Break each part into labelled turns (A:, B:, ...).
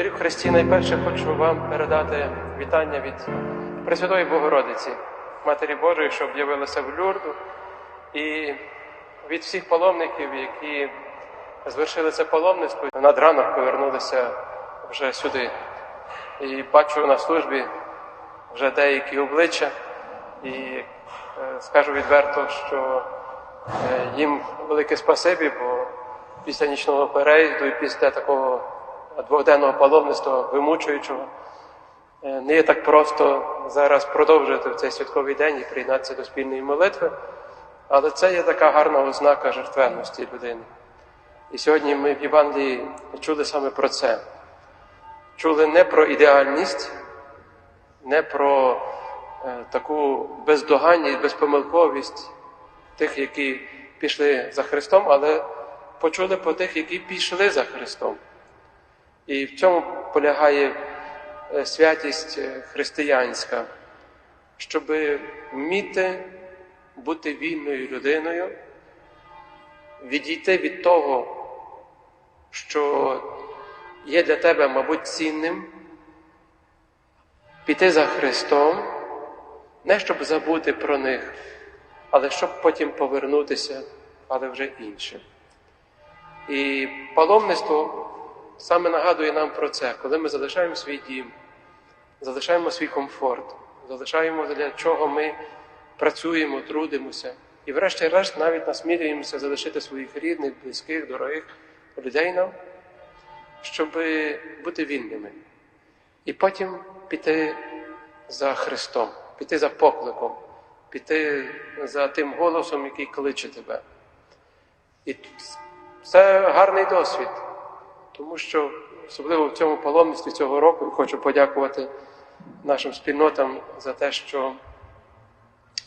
A: Доріг Христі, найперше хочу вам передати вітання від Пресвятої Богородиці, Матері Божої, що об'явилася в Люрду, і від всіх паломників, які звершили це паломництво, над ранок повернулися вже сюди. І бачу на службі вже деякі обличчя, і е, скажу відверто, що е, їм велике спасибі, бо після нічного переїзду і після такого двохденного паломництва вимучуючого е, не є так просто зараз продовжувати в цей святковий день і приєднатися до спільної молитви, але це є така гарна ознака жертвенності людини. І сьогодні ми в Євангелії чули саме про це. Чули не про ідеальність, не про е, таку бездоганність, безпомилковість тих, які пішли за Христом, але почули про тих, які пішли за Христом. І в цьому полягає е, святість е, християнська, щоб вміти бути вільною людиною, відійти від того, що є для тебе, мабуть, цінним, піти за Христом, не щоб забути про них, але щоб потім повернутися, але вже іншим. І паломництво саме нагадує нам про це, коли ми залишаємо свій дім, залишаємо свій комфорт, залишаємо для чого ми працюємо, трудимося. І врешті-решт навіть насмілюємося залишити своїх рідних, близьких, дорогих людей нам, щоб бути вільними. І потім піти за Христом, піти за покликом, піти за тим голосом, який кличе тебе. І це гарний досвід, тому що особливо в цьому паломництві цього року хочу подякувати нашим спільнотам за те, що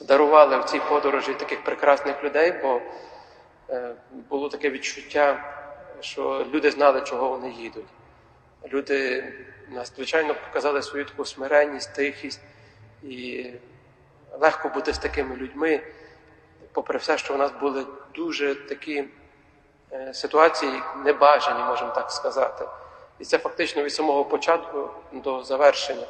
A: дарували в цій подорожі таких прекрасних людей, бо е, було таке відчуття, що люди знали, чого вони їдуть. Люди надзвичайно показали свою таку смиренність, тихість, і легко бути з такими людьми, попри все, що в нас були дуже такі ситуації небажані, можемо так сказати. І це фактично від самого початку до завершення.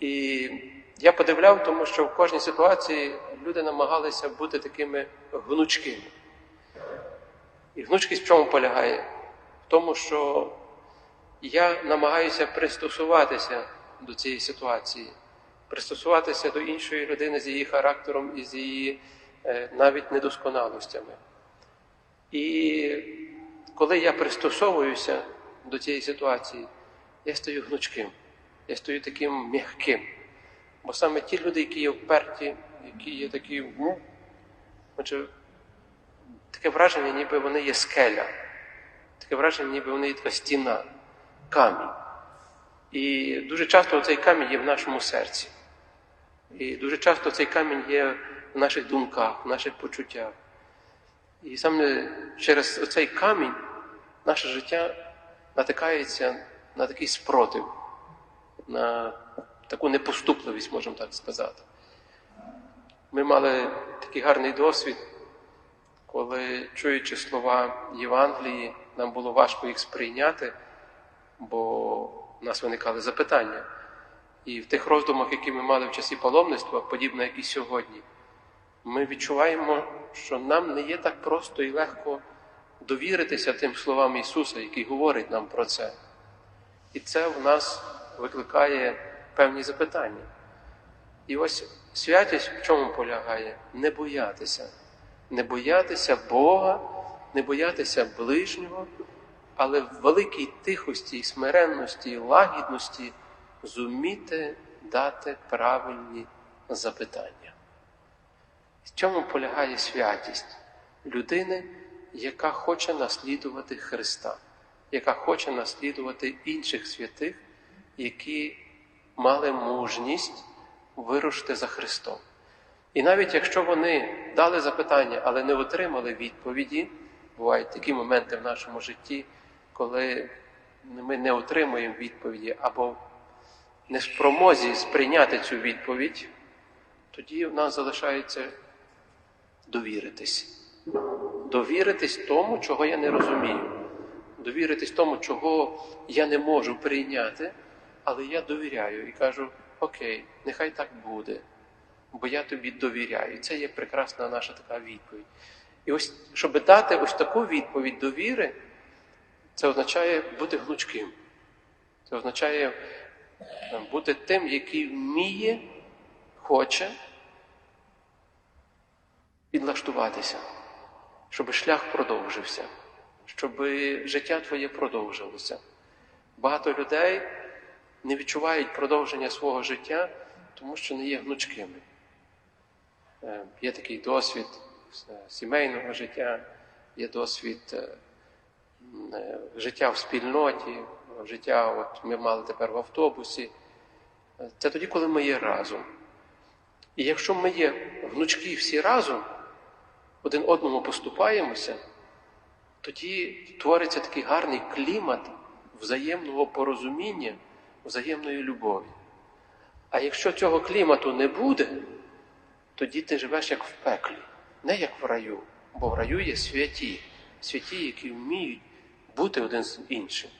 A: І я подивляв, тому що в кожній ситуації люди намагалися бути такими гнучкими. І гнучкість в чому полягає? В тому, що я намагаюся пристосуватися до цієї ситуації, пристосуватися до іншої людини з її характером і з її е, навіть недосконалостями. І коли я пристосовуюся до цієї ситуації, я стаю гнучким, я стаю таким м'яким. Бо саме ті люди, які є вперті, які є такі, ну, отже, таке враження, ніби вони є скеля, таке враження, ніби вони є така стіна, камінь. І дуже часто цей камінь є в нашому серці. І дуже часто цей камінь є в наших думках, в наших почуттях. І саме через цей камінь наше життя натикається на такий спротив, на таку непоступливість, можемо так сказати. Ми мали такий гарний досвід, коли, чуючи слова Євангелії, нам було важко їх сприйняти, бо в нас виникали запитання. І в тих роздумах, які ми мали в часі паломництва, подібно як і сьогодні, ми відчуваємо, що нам не є так просто і легко довіритися тим словам Ісуса, який говорить нам про це. І це в нас викликає певні запитання. І ось святість в чому полягає? Не боятися, не боятися Бога, не боятися ближнього, але в великій тихості, смиренності, і лагідності зуміти дати правильні запитання. В чому полягає святість людини, яка хоче наслідувати Христа, яка хоче наслідувати інших святих, які мали мужність вирушити за Христом. І навіть якщо вони дали запитання, але не отримали відповіді, бувають такі моменти в нашому житті, коли ми не отримуємо відповіді або не спромозі сприйняти цю відповідь, тоді в нас залишається довіритись. Довіритись тому, чого я не розумію. довіритись тому, чого я не можу прийняти, але я довіряю і кажу: Окей, нехай так буде, бо я тобі довіряю. Це є прекрасна наша така відповідь. І ось, щоб дати ось таку відповідь довіри, це означає бути гнучким. Це означає е, бути тим, який вміє, хоче підлаштуватися, щоб шлях продовжився, щоб життя твоє продовжилося. Багато людей не відчувають продовження свого життя, тому що не є гнучкими. Е, Є такий досвід е, сімейного життя, є досвід е, життя в спільноті, життя, от ми мали тепер в автобусі. Це тоді, коли ми є разом. І якщо ми є гнучки всі разом, один одному поступаємося, тоді твориться такий гарний клімат взаємного порозуміння, взаємної любові. А якщо цього клімату не буде, тоді ти живеш як в пеклі, не як в раю, бо в раю є святі, святі, які вміють бути один з іншим.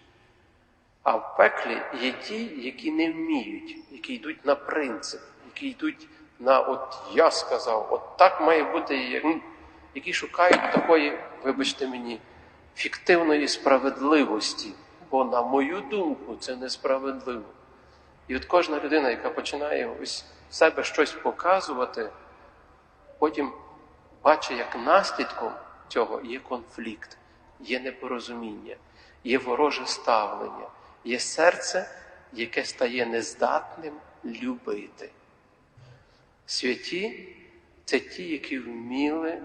A: А в пеклі є ті, які не вміють, які йдуть на принцип, які йдуть на от я сказав, от так має бути, які шукають такої, вибачте мені, фіктивної справедливості. Бо, на мою думку, це несправедливо. І от кожна людина, яка починає ось себе щось показувати, потім бачить, як наслідком цього є конфлікт, є непорозуміння, є вороже ставлення, є серце, яке стає нездатним любити. Святі це ті, які вміли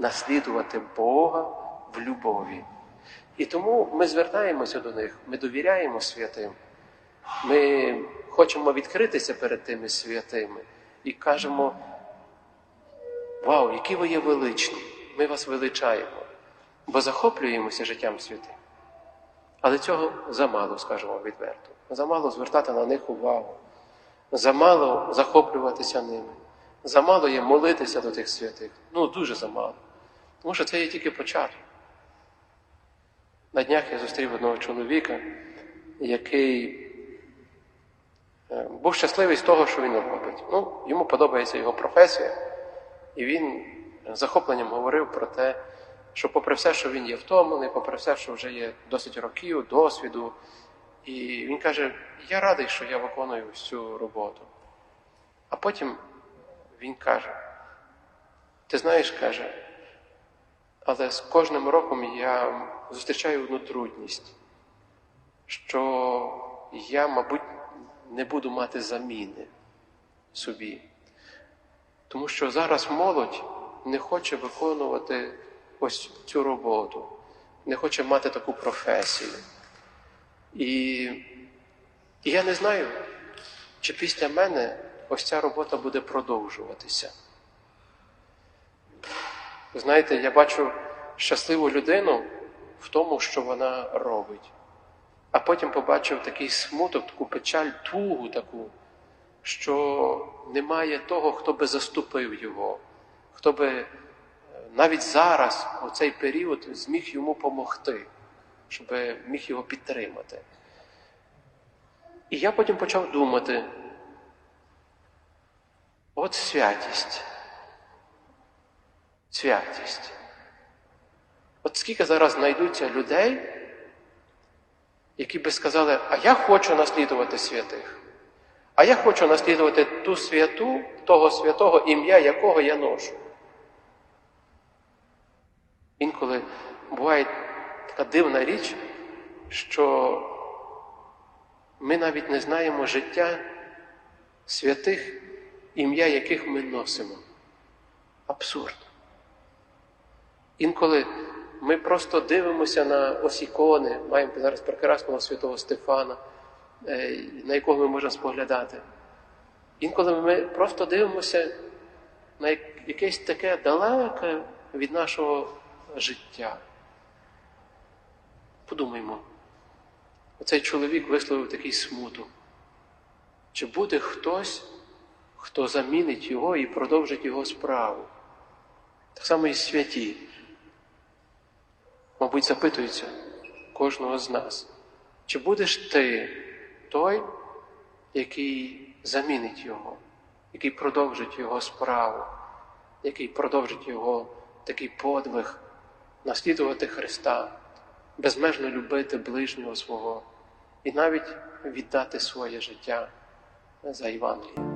A: наслідувати Бога в любові. І тому ми звертаємося до них, ми довіряємо святим, ми хочемо відкритися перед тими святими і кажемо: Вау, які ви є величні! Ми вас величаємо, бо захоплюємося життям святим. Але цього замало, скажемо відверто. Замало звертати на них увагу, замало захоплюватися ними, замало є молитися до тих святих. Ну, дуже замало. Тому що це є тільки початок. На днях я зустрів одного чоловіка, який е, був щасливий з того, що він робить. Ну, йому подобається його професія, і він захопленням говорив про те, що попри все, що він є втомлений, попри все, що вже є досить років, досвіду, і він каже: Я радий, що я виконую цю роботу. А потім він каже: Ти знаєш, каже, але з кожним роком я зустрічаю одну трудність, що я, мабуть, не буду мати заміни собі. Тому що зараз молодь не хоче виконувати ось цю роботу, не хоче мати таку професію. І, і я не знаю, чи після мене ось ця робота буде продовжуватися. Знаєте, я бачу щасливу людину в тому, що вона робить. А потім побачив такий смуток, таку печаль, тугу таку, що немає того, хто би заступив його, хто би е, навіть зараз, у цей період, зміг йому помогти, щоб міг його підтримати. І я потім почав думати: от святість. Святість. От скільки зараз знайдуться людей, які би сказали, а я хочу наслідувати святих, а я хочу наслідувати ту святу, того святого ім'я, якого я ношу. Інколи буває така дивна річ, що ми навіть не знаємо життя святих, ім'я яких ми носимо. Абсурд. Інколи ми просто дивимося на ось ікони, маємо зараз прекрасного святого Стефана, е, на якого ми можемо споглядати. Інколи ми просто дивимося на якесь таке далеке від нашого життя. Подумаймо, оцей чоловік висловив такий смуток. Чи буде хтось, хто замінить його і продовжить його справу? Так само і святі. Мабуть, запитуються, кожного з нас. Чи будеш ти той, який замінить його, який продовжить його справу, який продовжить його такий подвиг, наслідувати Христа, безмежно любити ближнього свого і навіть віддати своє життя за Євангеліє.